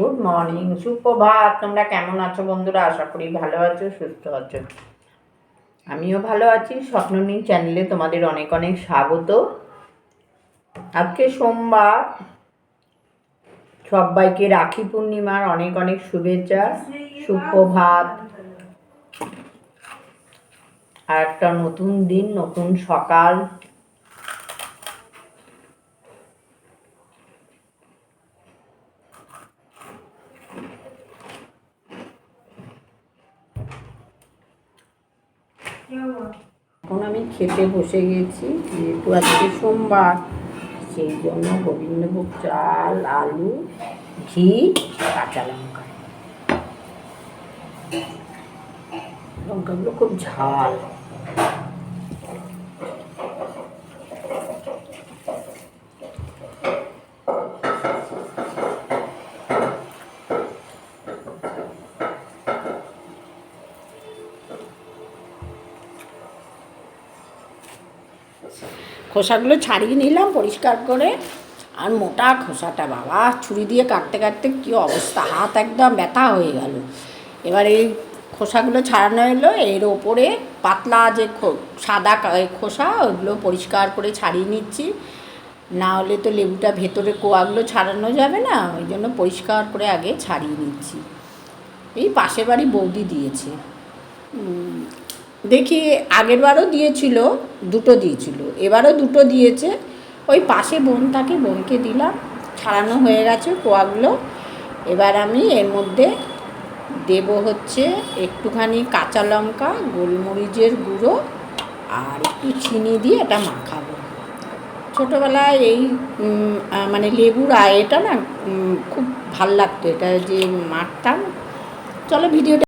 Good morning, সুপ্রভাত। তোমরা কেমন আছো বন্ধুরা? আশা করি ভালো আছো, সুস্থ আছো। আমিও ভালো আছি। স্বপ্ননী চ্যানেলে তোমাদের অনেক অনেক স্বাগত। আজকে সোমবার। সবাইকে রাখি পূর্ণিমার অনেক অনেক শুভেচ্ছা, সুপ্রভাত। আর একটা নতুন দিন, নতুন সকাল। এখন আমি খেতে বসে গেছি, যেহেতু আজকে সোমবার, সেই জন্য গোবিন্দভোগ চাল, আলু, ঘি, কাঁচা লঙ্কা। লঙ্কাগুলো খুব ঝাল। খোসাগুলো ছাড়িয়ে নিলাম পরিষ্কার করে। আর মোটা খোসাটা, বাবা, ছুরি দিয়ে কাটতে কাটতে কী অবস্থা, হাত একদম ব্যথা হয়ে গেল। এবার এই খোসাগুলো ছাড়ানো এলো এর ওপরে পাতলা যে সাদা খোসা, ওগুলো পরিষ্কার করে ছাড়িয়ে নিচ্ছি। না হলে তো লেবুটা ভেতরে কোয়াগুলো ছাড়ানো যাবে না, ওই জন্য পরিষ্কার করে আগে ছাড়িয়ে নিচ্ছি। এই পাশের বাড়ি বৌদি দিয়েছে। দেখি আগের বারও দিয়েছিল, দুটো দিয়েছিল। এবারও দুটো দিয়েছে। ওই পাশে বোন থাকে বোনকে দিলাম, ছাড়ানো হয়ে গেছে কোয়াগুলো। এবার আমি এর মধ্যে দেব হচ্ছে একটুখানি কাঁচা লঙ্কা, গোলমরিচের গুঁড়ো আর একটু চিনি দিয়ে এটা মাখাবো। ছোটোবেলায় এই মানে লেবুর আয় এটা না খুব ভালো লাগতো। এটা যে মাখতাম। চলো ভিডিওটা